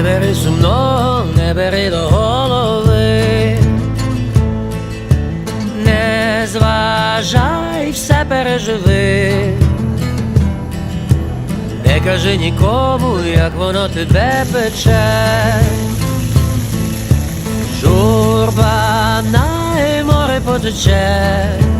Не бери сумно, не бери до голови, не зважай, все переживи. Не кажи нікому, як воно тебе пече. Журба на море потече.